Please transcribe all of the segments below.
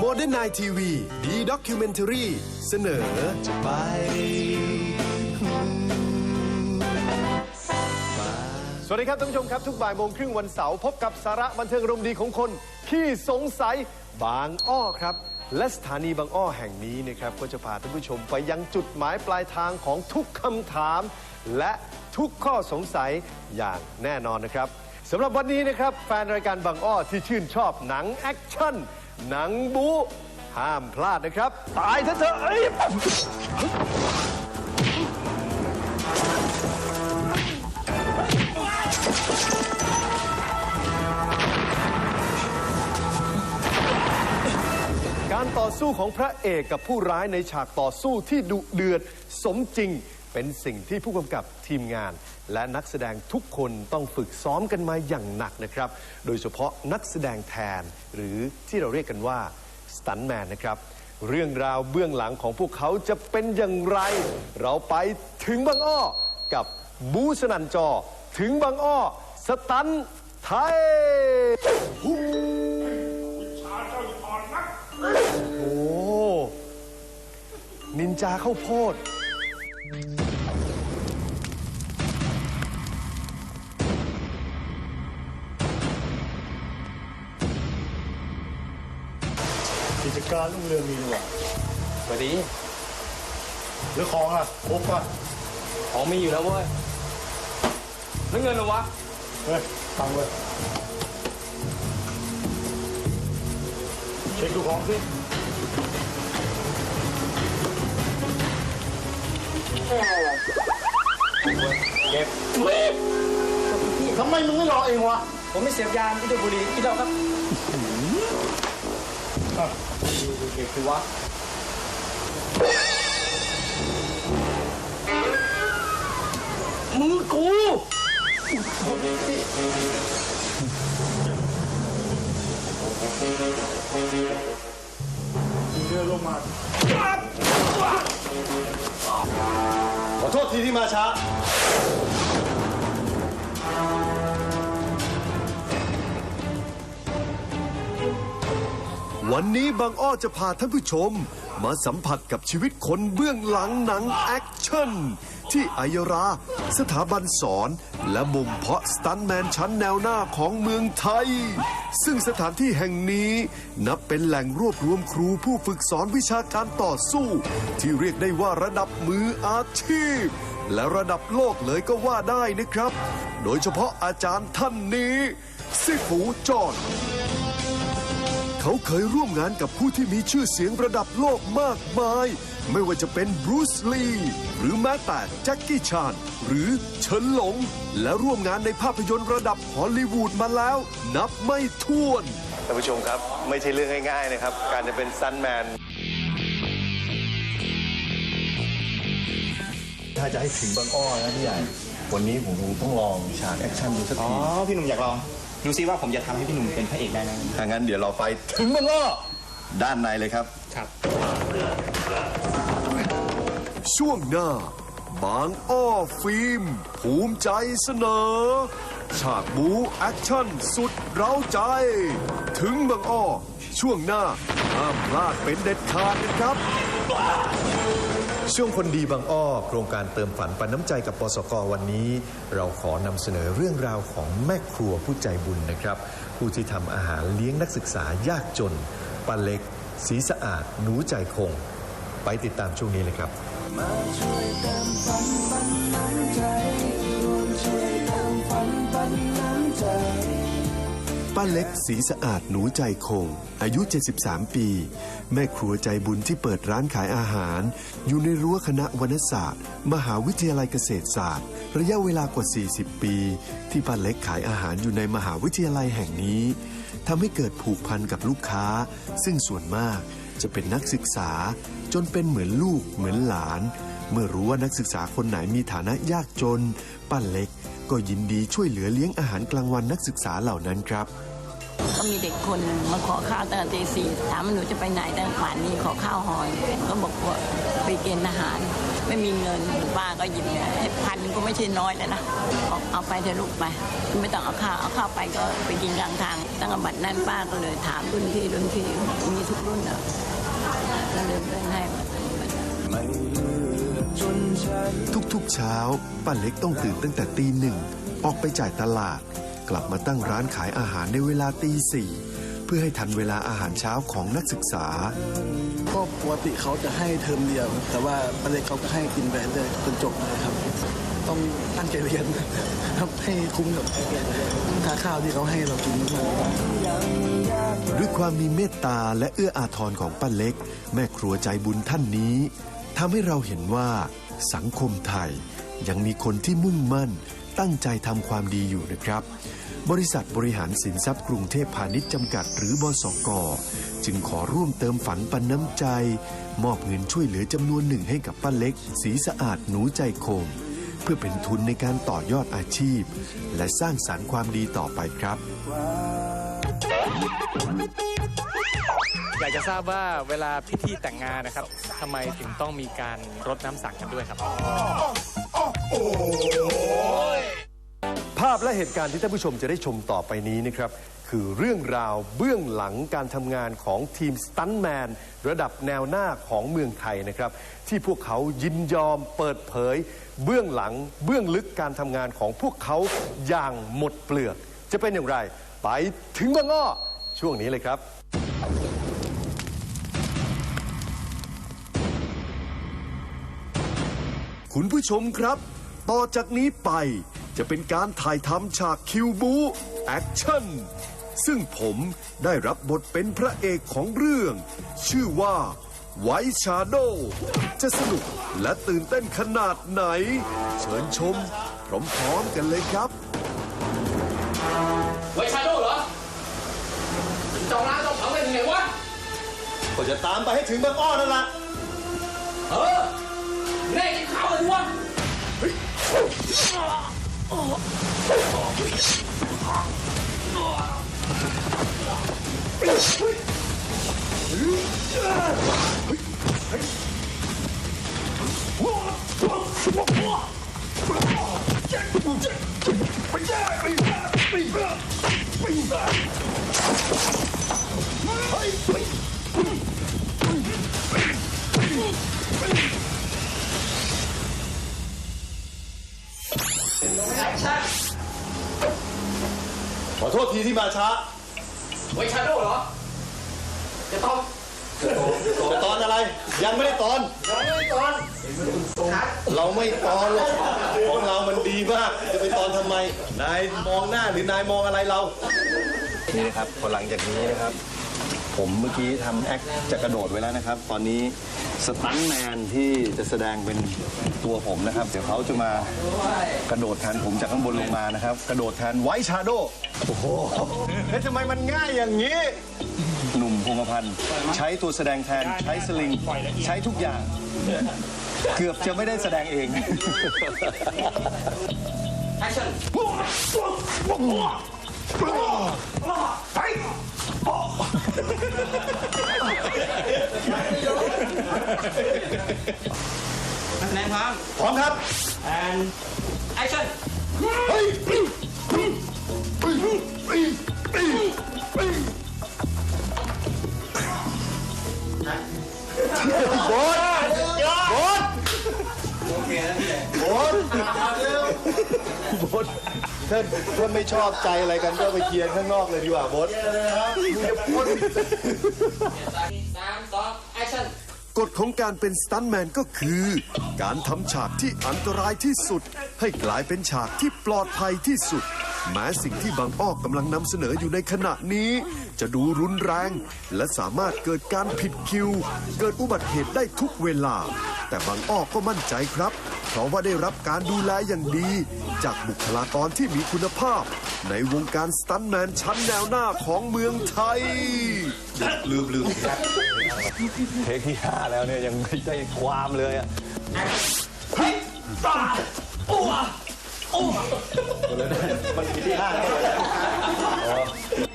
โมเดิร์นไนทีวีดีด็อกิวเมนทรีเสนอจะไปสวัสดีครับท่านผู้ชมครับ ทุกบ่ายโมงครึ่งวันเสาร์พบกับสาระบันเทิงรมณ์ดีของคนที่สงสัยบางอ้อครับ และสถานีบางอ้อแห่งนี้นะครับ ก็จะพาท่านผู้ชมไปยังจุดหมายปลายทางของทุกคำถาม และทุกข้อสงสัยอย่างแน่นอนนะครับสำหรับวันนี้นะครับ แฟนรายการบางอ้อที่ชื่นชอบหนังแอคชั่น หนังบูห้ามพลาดนะครับ ตายเถอะเถอะเอ้ยการต่อสู้ของพระเอกกับผู้ร้ายในฉากต่อสู้ที่ดุเดือดสมจริง เป็นสิ่งที่ผู้กำกับทีมงาน และนักแสดงทุกคนต้องฝึกซ้อมกันมาอย่างหนักนะครับ โดยเฉพาะนักแสดงแทนหรือที่เราเรียกกันว่าสตันแมนนะครับ เรื่องราวเบื้องหลังของพวกเขาจะเป็นอย่างไร เราไปถึงบางอ้อ กับบูสนันจอ ถึงบางอ้อ สตันไทยโอ้นินจาเข้าโพด กิจการรุ่งเรืองมีนี่หว่าสวัสดีแล้วของอะครบป่ะของมีอยู่แล้วเว้ยแล้วเงินเหรอวะเฮ้ยตังค์เลยเช็คดูของสิเก็บทำไมมึงไม่รอเองวะผมไม่เสพยาไม่ดูดบุหรี่กินเหล้าครับ เก็บคือวะมึงกูเดินลงมาขอโทษทีที่มาช้า วันนี้บางอ้อจะพาท่านผู้ชม มาสัมผัสกับชีวิตคนเบื้องหลังหนังแอคชั่น ที่อายรา สถาบันสอน และมุมเพาะสตันแมนชั้นแนวหน้าของเมืองไทย ซึ่งสถานที่แห่งนี้นับเป็นแหล่งรวบรวมครูผู้ฝึกสอนวิชาการต่อสู้ ที่เรียกได้ว่าระดับมืออาชีพ และระดับโลกเลยก็ว่าได้นะครับ โดยเฉพาะอาจารย์ท่านนี้ซิฟูจอน เขาเคยร่วมงานกับผู้ที่มีชื่อเสียงระดับโลกมากมาย ไม่ว่าจะเป็นบรูซลีหรือแม้แต่แจ็คกี้ชาน หรือเฉินหลง และร่วมงานในภาพยนตร์ระดับฮอลลีวูดมาแล้ว นับไม่ถ้วนท่านผู้ชมครับ ไม่ใช่เรื่องง่ายๆนะครับ การจะเป็นซันแมน ถ้าจะให้ถึงบางอ้อนะพี่ใหญ่ วันนี้ผมคงต้องลองฉากแอคชั่นดูสักอ๋อทีพี่หนุ่มอยากลอง ดูซิว่าผมจะทำให้พี่หนุ่มเป็นพระเอกได้ไหมถ้างั้นเดี๋ยวเราไปถึงบางอ้อด้านในเลยครับ ครับ ช่วงหน้า บางอ้อฟิล์ม ภูมิใจเสนอ ฉากบูแอคชั่นสุดเร้าใจ ถึงบางอ้อ ช่วงหน้าห้ามพลาดเป็นเด็ดขาดนะครับ ช่วงคนดีบางอ้อโครงการเติมฝันปันน้ำใจกับปสกวันนี้ เราขอนำเสนอเรื่องราวของแม่ครัวผู้ใจบุญนะครับ ผู้ที่ทำอาหารเลี้ยงนักศึกษายากจนป้าเล็ก สีสะอาด หนูใจคง ไปติดตามช่วงนี้เลยครับป้ ป้าเล็กสีสะอาดหนูใจคง อายุ 73 ปี แม่ครัวใจบุญที่เปิดร้านขายอาหาร อยู่ในรั้วคณะวรรณศาสตร์ มหาวิทยาลัยเกษตรศาสตร์ ระยะเวลากว่า 40 ปี ที่ป้าเล็กขายอาหารอยู่ในมหาวิทยาลัยแห่งนี้ทำให้เกิดผูกพันกับลูกค้า ซึ่งส่วนมากจะเป็นนักศึกษา จนเป็นเหมือนลูกเหมือนหลาน เมื่อรู้ว่านักศึกษาคนไหนมีฐานะยากจนป้าเล็ก ก็ยินดีช่วยเหลือเลี้ยงอาหารกลางวันนักศึกษาเหล่านั้นครับ ก็มีเด็กคนหนึ่งมาขอข้าวตั้งแต่ตีสี่ถามว่าหนูจะไปไหนตั้งป่านนี้ขอข้าวหอย ก็บอกว่าไปเกณฑ์ทหาร ไม่มีเงินป้าก็หยิบเงินพันหนึงก็ไม่ใช่น้อยแล้วนะบอกเอาไปเถอะลูกไป ไม่ต้องเอาข้าวเอาข้าวไปก็ไปกินกลางทาง ตั้งแต่บัดนั้นป้าก็เลยถามรุ่นพี่รุ่นพี่มีทุกรุ่นเหรอมเงินให้ ทำบัตรทุกๆเช้าป้าเล็กต้องตื่นตั้งแต่ตีหนึ่งออกไปจ่ายตลาด กลับมาตั้งร้านขายอาหารในเวลาตีสี่เพื่อให้ทันเวลาอาหารเช้าของนักศึกษาก็ปกติเขาจะให้เทอมเดียว แต่ว่าประเด็นเขาก็ให้กินไปเรื่อยจนจบเลยครับ ต้องตั้งใจเรียนครับให้คุ้มกับค่าข้าวที่เขาให้เรากินทุกวันด้วยความมีเมตตาและเอื้ออาทรของป้าเล็ก แม่ครัวใจบุญท่านนี้ ทำให้เราเห็นว่าสังคมไทยยังมีคนที่มุ่งมั่น ตั้งใจทำความดีอยู่นะครับ บริษัทบริหารสินทรัพย์กรุงเทพพาณิชย์จำกัดหรือบสกจึงขอร่วมเติมฝันปันน้ำใจ มอบเงินช่วยเหลือจำนวนหนึ่งให้กับป้าเล็ก สีสะอาดหนูใจคง เพื่อเป็นทุนในการต่อยอดอาชีพ และสร้างสารรค์ความดีต่อไปครับ อยากจะทราบว่าเวลาพิธีแต่งงานนะครับทำไมถึงต้องมีการรดน้ำสังกันด้วยครับ ภาพและเหตุการณ์ที่ท่านผู้ชมจะได้ชมต่อไปนี้นะครับ คือเรื่องราวเบื้องหลังการทำงานของทีมสตันแมน ระดับแนวหน้าของเมืองไทยนะครับ ที่พวกเขายินยอมเปิดเผย เบื้องหลังเบื้องลึกการทำงานของพวกเขาอย่างหมดเปลือก จะเป็นอย่างไร ไปถึงบางอ้อช่วงนี้เลยครับคุณผู้ชมครับ ต่อจากนี้ไปจะเป็นการถ่ายทำฉากคิวบูแอคชั่น ซึ่งผมได้รับบทเป็นพระเอกของเรื่อง ชื่อว่าไวชาโด จะสนุกและตื่นเต้นขนาดไหน เชิญชมพร้อมๆกันเลยครับ ก็จะตามไปให้ถึงบางอ้อนั่นแหละเออแน่กินข้าวเลยดิวะขอ โทษทีที่มาช้าไว้ชาโดว์เหรอ จะต้องจะตอนอะไร ยังไม่ได้ตอน ยังไม่ตอน เราไม่ตอนหรอกของเรามันดีมาก จะไปตอนทำไม นายมองหน้าหรือนายมองอะไรเรา นี่นะครับพอหลังจากนี้นะครับ ผมเมื่อกี้ทำแอคจะกระโดดไว้แล้วนะครับ ตอนนี้ สตันท์แมนที่จะแสดงเป็นตัวผมนะครับ เดี๋ยวเขาจะมากระโดดแทนผมจากข้างบนลงมานะครับ กระโดดแทนไวท์ชาโดโอ้โหเฮ้ยทำไมมันง่ายอย่างนี้ หนุ่มพงษ์พันธ์ใช้ตัวแสดงแทนใช้สลิง ใช้ทุกอย่าง เกือบจะไม่ได้แสดงเองแอคชั่ นนักแสดงพร้อมพร้อมครับ and action ถ้าถ้าไม่ชอบใจอะไรกันก็ไปเคลียร์ข้างนอกเลยดีกว่าบดสามสอง action กฎของการเป็นสตันแมนก็คือ การทำฉากที่อันตรายที่สุด ให้กลายเป็นฉากที่ปลอดภัยที่สุด แม้สิ่งที่บางอ้อกำลังนำเสนออยู่ในขณะนี้ จะดูรุนแรง และสามารถเกิดการผิดคิว เกิดอุบัติเหตุได้ทุกเวลา แต่บางอ้อก็มั่นใจครับ เพราะว่าได้รับการดูแลอย่างดี จากบุคลากรที่มีคุณภาพ ในวงการสตันแมนชั้นแนวหน้าของเมืองไทย ลืมลืมเทคที่ห้าแล้วเนี่ยยังไม่ได้ความเลยอะเฮ้ยตาอ้ โอ้มันผิดที่ห้าแล้วเ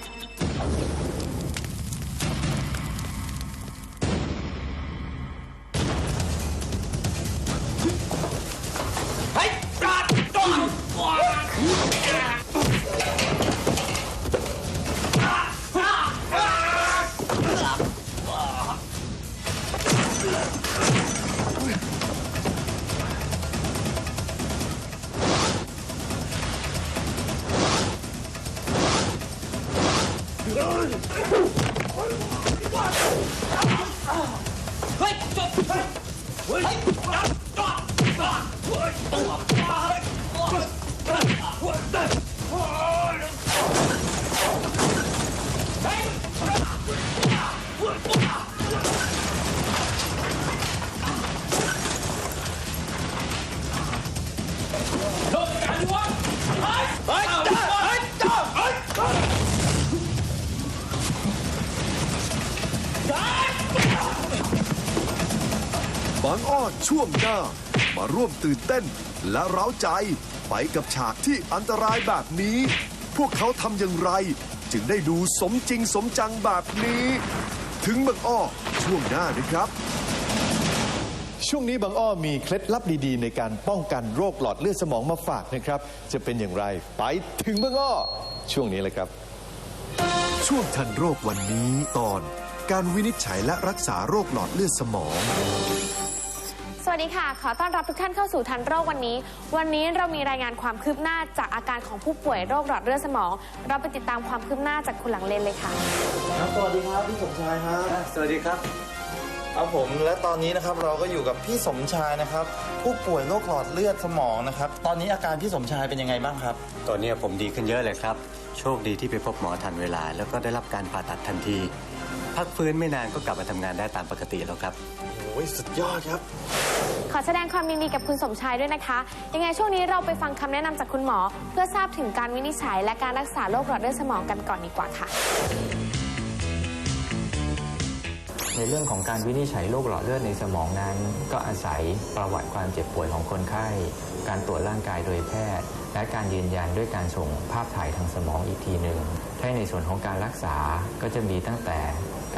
บางอ้อช่วงหน้า มาร่วมตื่นเต้น และเร้าใจไปกับฉากที่อันตรายแบบนี้ พวกเขาทำอย่างไร จึงได้ดูสมจริงสมจังแบบนี้ ถึงบางอ้อช่วงหน้านะครับ ช่วงนี้บางอ้อมีเคล็ดลับดีๆ ในการป้องกันโรคหลอดเลือดสมองมาฝากนะครับ จะเป็นอย่างไรไปถึงบางอ้อช่วงนี้เลยครับ ช่วงทันโรควันนี้ตอน การวินิจฉัยและรักษาโรคหลอดเลือดสมอง สวัสดีค่ะ ขอต้อนรับทุกท่านเข้าสู่ทันโรควันนี้ วันนี้เรามีรายงานความคืบหน้าจากอาการของผู้ป่วยโรคหลอดเลือดสมอง เราไปติดตามความคืบหน้าจากคุณหลังเลนเลยค่ะ ครับสวัสดีครับพี่สมชายครับ สวัสดีครับครับผมและตอนนี้นะครับเราก็อยู่กับพี่สมชายนะครับ ผู้ป่วยโรคหลอดเลือดสมองนะครับ ตอนนี้อาการพี่สมชายเป็นยังไงบ้างครับ ตอนนี้ผมดีขึ้นเยอะเลยครับ โชคดีที่ไปพบหมอทันเวลา แล้วก็ได้รับการผ่าตัดทันที พักฟื้นไม่นานก็กลับมาทำงานได้ตามปกติแล้วครับ โอ้ยสุดยอดครับ ขอแสดงความยินดีกับคุณสมชายด้วยนะคะ ยังไงช่วงนี้เราไปฟังคำแนะนำจากคุณหมอ เพื่อทราบถึงการวินิจฉัย และการรักษาโรคหลอดเลือดสมองกันก่อนดีกว่าค่ะ ในเรื่องของการวินิจฉัยโรคหลอดเลือดในสมองนั้น ก็อาศัยประวัติความเจ็บป่วยของคนไข้ การตรวจร่างกายโดยแพทย์ และการยืนยันด้วยการส่งภาพถ่ายทางสมองอีกทีหนึ่งถ้าในส่วนของการรักษาก็จะมีตั้งแต่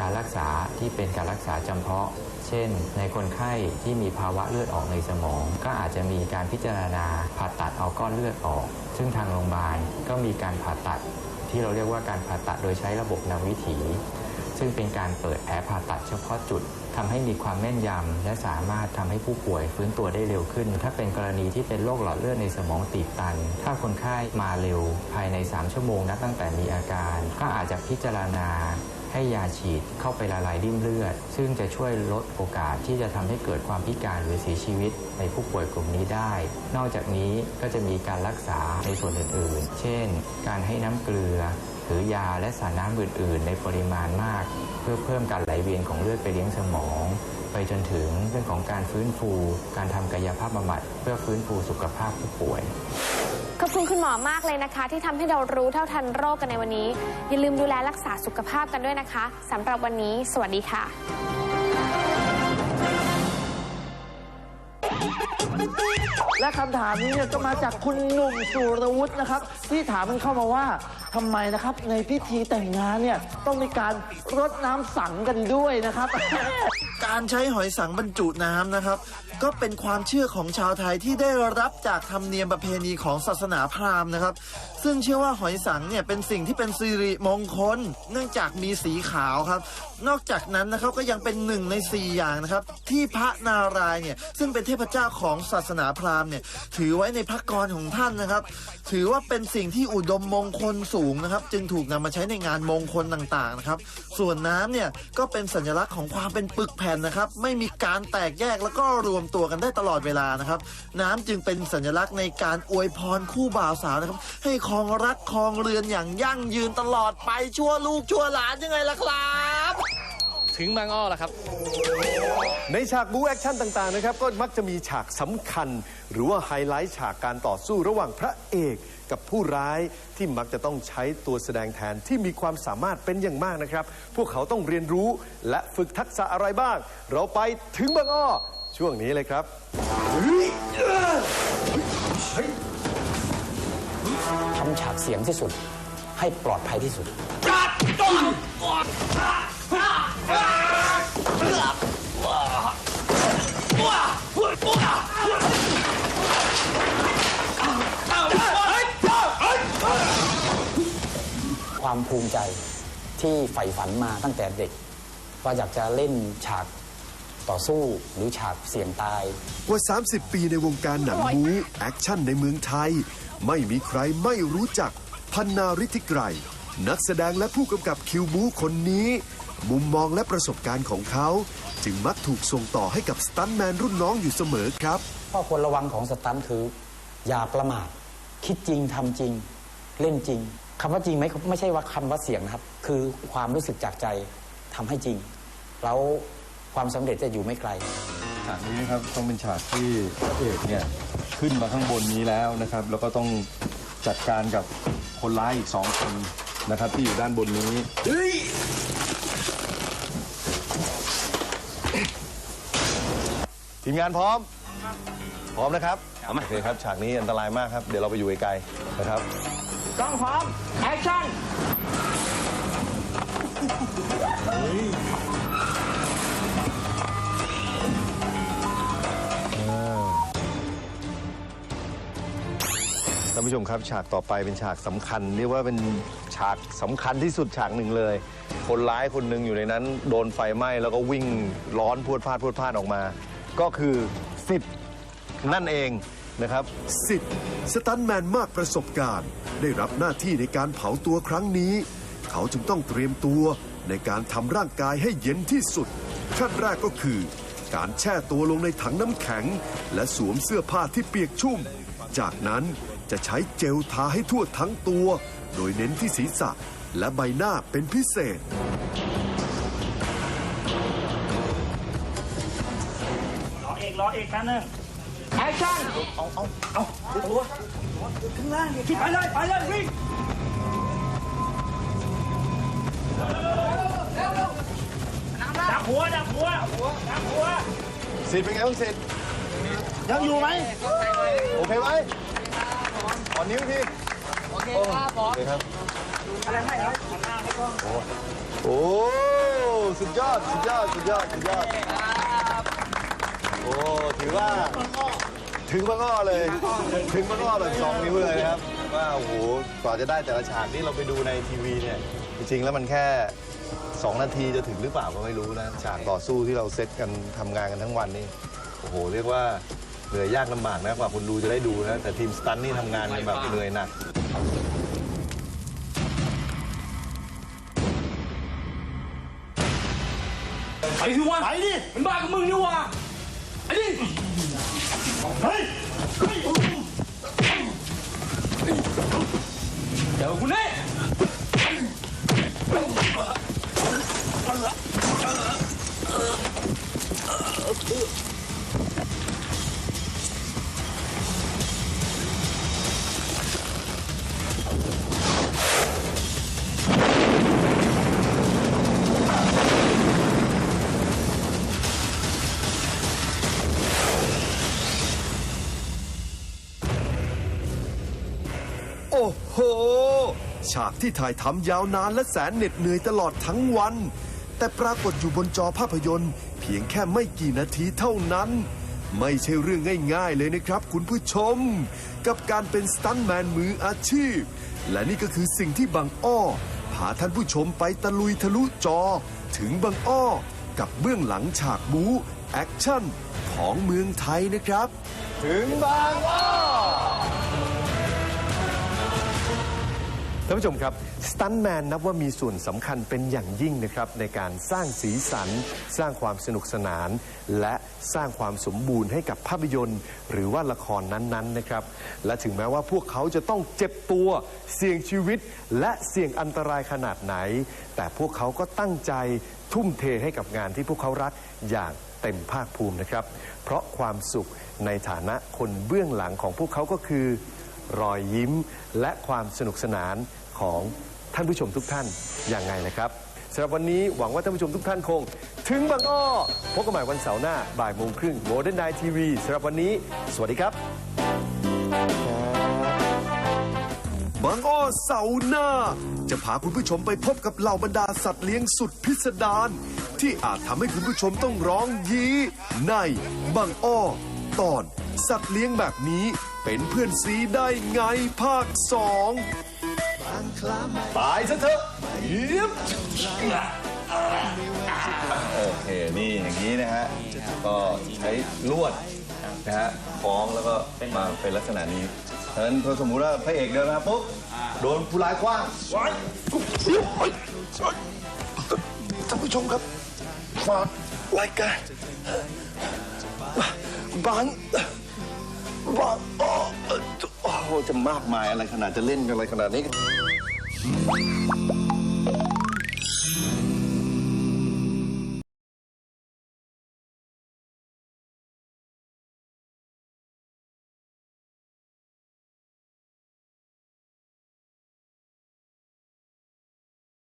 การรักษาที่เป็นการรักษาจำเพาะเช่น ในคนไข้ที่มีภาวะเลือดออกในสมอง ก็อาจจะมีการพิจารณาผ่าตัดเอาก้อนเลือดออก ซึ่งทางโรงพยาบาลก็มีการผ่าตัด ที่เราเรียกว่าการผ่าตัดโดยใช้ระบบนำวิถี ซึ่งเป็นการเปิดแผลผ่าตัดเฉพาะจุดทำให้มีความแม่นยำและสามารถทำให้ผู้ป่วยฟื้นตัวได้เร็วขึ้น ถ้าเป็นกรณีที่เป็นโรคหลอดเลือดในสมองตีบตัน ถ้าคนไข้มาเร็วภายใน 3 ชั่วโมงนับตั้งแต่มีอาการ ก็อาจจะพิจารณา ให้ยาฉีดเข้าไปละลายริ่มเลือด ซึ่งจะช่วยลดโอกาสที่จะทำให้เกิดความพิการหรือเสียชีวิตในผู้ป่วยกลุ่มนี้ได้ นอกจากนี้ก็จะมีการรักษาในส่วนอื่นๆ เช่น การให้น้ำเกลือ หรือยาและสารน้ำอื่น ๆ ในปริมาณมาก เพื่อเพิ่มการไหลเวียนของเลือดไปเลี้ยงสมองไปจนถึงเรื่องของการฟื้นฟู การทำกายภาพบำบัดเพื่อฟื้นฟูสุขภาพผู้ป่วย อบคุณคุณหมอมากเลยนะคะ ที่ทำให้เรารู้เท่าทันโรคกันในวันนี้ อย่าลืมดูแลรักษาสุขภาพกันด้วยนะคะสำหรับวันนี้ สวัสดีค่ะและคำถามนี้เนี่ยก็มาจากคุณหนุ่มสุรวุฒินะครับ ที่ถามมันเข้ามาว่าทำไมนะครับ ในพิธีแต่งงานเนี่ยต้องมีการรดน้ำสังกันด้วยนะครับ การใช้หอยสังบรรจุน้ำนะครับ ก็เป็นความเชื่อของชาวไทยที่ได้รับจากธรรมเนียมประเพณีของศาสนาพราหมณ์นะครับ ซึ่งเชื่อว่าหอยสังเนี่ยเป็นสิ่งที่เป็นสิริมงคล เนื่องจากมีสีขาวครับ นอกจากนั้นนะครับก็ยังเป็นหนึ่งในสี่อย่างนะครับ ที่พระนารายณ์เนี่ยซึ่งเป็นเทพเจ้าของศาสนาพราหมณ์เนี่ยถือไว้ในพระกรของท่านนะครับ ถือว่าเป็นสิ่งที่อุดมมงคลสูงนะครับ จึงถูกนำมาใช้ในงานมงคลต่างๆนะครับ ส่วนน้ำเนี่ยก็เป็นสัญลักษณ์ของความเป็นปึกแผ่นนะครับ ไม่มีการแตกแยกแล้วก็รวมตัวกันได้ตลอดเวลานะครับ น้ำจึงเป็นสัญลักษณ์ในการอวยพรคู่บ่าวสาวนะครับ ให้ครองรักครองเรือนอย่างยั่งยืนตลอดไปชั่วลูกชั่วหลานยังไงล่ะครับ ถึงบางอ้อแล้วครับ ในฉากบู๊แอคชั่นต่าง ๆ นะครับ ก็มักจะมีฉากสำคัญ หรือว่าไฮไลท์ฉากการต่อสู้ระหว่างพระเอกกับผู้ร้ายที่มักจะต้องใช้ตัวแสดงแทนที่มีความสามารถเป็นอย่างมากนะครับ พวกเขาต้องเรียนรู้และฝึกทักษะอะไรบ้าง เราไปถึงบางอ้อ ช่วงนี้เลยครับ ทำฉากเสียงที่สุด ให้ปลอดภัยที่สุด ความภูมิใจที่ใฝ่ฝันมาตั้งแต่เด็ก ว่าอยากจะเล่นฉาก ต่อสู้หรือฉากเสี่ยงตาย กว่า 30 ปีในวงการหนังบู๊แอคชั่นในเมืองไทย ไม่มีใครไม่รู้จักพันนาริธิไกรนักแสดงและผู้กำกับคิวบู๊คนนี้ มุมมองและประสบการณ์ของเขา จึงมักถูกส่งต่อให้กับสตันท์แมนรุ่นน้องอยู่เสมอครับ ข้อควรระวังของสตันท์คือ อย่าประมาทคิดจริงทำจริง เล่นจริงคำว่าจริงไม่ไม่ใช่ว่าคำว่าเสียงนะครับ คือความรู้สึกจากใจทำให้จริง แล้ว ความสำเร็จจะอยู่ไม่ไกล ฉากนี้นะครับต้องเป็นฉากที่พระเอกเนี่ยขึ้นมาข้างบนนี้แล้วนะครับ แล้วก็ต้องจัดการกับคนร้ายอีกสองคนนะครับ ที่อยู่ด้านบนนี้ทีมงานพร้อม พร้อมนะครับโอเคครับฉากนี้อันตรายมากครับ เดี๋ยวเราไปอยู่ไกลๆนะครับ กล้องพร้อม แอคชั่นานผู้ชมครับ ฉากต่อไปเป็นฉากสำคัญ เรียกว่าเป็นฉากสำคัญที่สุดฉากหนึ่งเลย คนร้ายคนหนึ่งอยู่ในนั้น โดนไฟไหม้แล้วก็วิ่งร้อนพรวดพลาดพรวดพลาดออกมา ก็คือสิทธิ์นั่นเองนะครับ สิทธิ์สตันแมนมากประสบการณ์ ได้รับหน้าที่ในการเผาตัวครั้งนี้ เขาจึงต้องเตรียมตัวในการทำร่างกายให้เย็นที่สุด ขั้นแรกก็คือ การแช่ตัวลงในถังน้ำแข็ง และสวมเสื้อผ้าที่เปียกชุ่ม จากนั้น จะใช้เจลทาให้ทั่วทั้งตัว โดยเน้นที่ศีรษะและใบหน้าเป็นพิเศษ รอเอกรอเอกแป๊บนึงแอคชั่นเอาเอาเอาตัวข้างล่างคิดไปเลยไปเลยวิ่งดับหัวดับหัวดับหัวสิทธิ์เป็นไงบ้างสิทธิ์ยังอยู่ไหมโอเคไหม ขอนิ้วทีโอเคครับโอเคครับอะไรให้ครับโอ้สุดยอด สุดยอด สุดยอด สุดยอด โอ้ ถือว่า ถึงบางอ้อเลย ถึงบางอ้อแบบสองนิ้วเลยนะครับ ว่าโอ้โห กว่าจะได้แต่ละฉากที่เราไปดูในทีวีเนี่ย จริง ๆ แล้วมันแค่ 2 นาทีจะถึงหรือเปล่าก็ไม่รู้นะ ฉากต่อสู้ที่เราเซตกันทำงานกันทั้งวันนี่ โอ้โห เรียกว่า เหนื่อยยากลำบากนะกว่าคนดูจะได้ดูนะแต่ทีมสตันนี่ทำงานกันแบบเหนื่อยหนัก ไปสิวะไปดิ มันบ้ากับมึงนี่วะไอ้ดิเฮ้ยเดี๋ยวกูแน่โฉากที่ถ่ายทำยาวนานและแสนเหน็ดเหนื่อยตลอดทั้งวัน แต่ปรากฏอยู่บนจอภาพยนตร์ เพียงแค่ไม่กี่นาทีเท่านั้น ไม่ใช่เรื่องง่าย ๆ เลยนะครับ คุณผู้ชม กับการเป็นสตันแมนมืออาชีพ และนี่ก็คือสิ่งที่บางอ้อพาท่านผู้ชมไปตะลุยทะลุจอ ถึงบางอ้อ กับเบื้องหลังฉากบู๊แอคชั่นของเมืองไทยนะครับ ถึงบางอ้อ ท่านผู้ชมครับสตันแมนนับว่ามีส่วนสำคัญเป็นอย่างยิ่งนะครับ ในการสร้างสีสัน สร้างความสนุกสนาน และสร้างความสมบูรณ์ให้กับภาพยนตร์ หรือว่าละครนั้นๆนะครับ และถึงแม้ว่าพวกเขาจะต้องเจ็บตัวเสี่ยงชีวิต และเสี่ยงอันตรายขนาดไหน แต่พวกเขาก็ตั้งใจทุ่มเทให้กับงานที่พวกเขารักอย่างเต็มภาคภูมินะครับ เพราะความสุขในฐานะคนเบื้องหลังของพวกเขาก็คือ รอยยิ้ม และความสนุกสนานของท่านผู้ชมทุกท่านอย่างไงนะครับสำหรับวันนี้หวังว่าท่านผู้ชมทุกท่านคง ถึงบางอ้อพบกันใหม่วันเสาร์หน้าบ่ายโมงครึ่งโมเดิร์นไนทีวีสำหรับวันนี้ สวัสดีครับ บางอ้อเสาร์หน้า จะพาคุณผู้ชมไปพบกับเหล่าบรรดาสัตว์เลี้ยงสุดพิสดารที่อาจทำให้คุณผู้ชมต้องร้องยี้ในบางอ้อ ตอน สัตว์เลี้ยงแบบนี้ เป็นเพื่อนซีได้ไงภาคสองตายซะเถอะเยี่ยมโอเค นี่อย่างนี้นะฮะ ก็ใช้ลวดนะฮะคล้องแล้วก็มาเป็นลักษณะนี้เพราะฉะนั้นถ้าสมมุติว่าพระเอกเดินมาปุ๊บโดนผู้ร้ายคว้างท่านผู้ชมครับฝากรายการบ้าน บ้าโอ้โอ้จะมากมายอะไรขนาดจะเล่นกันอะไรขนาดนี้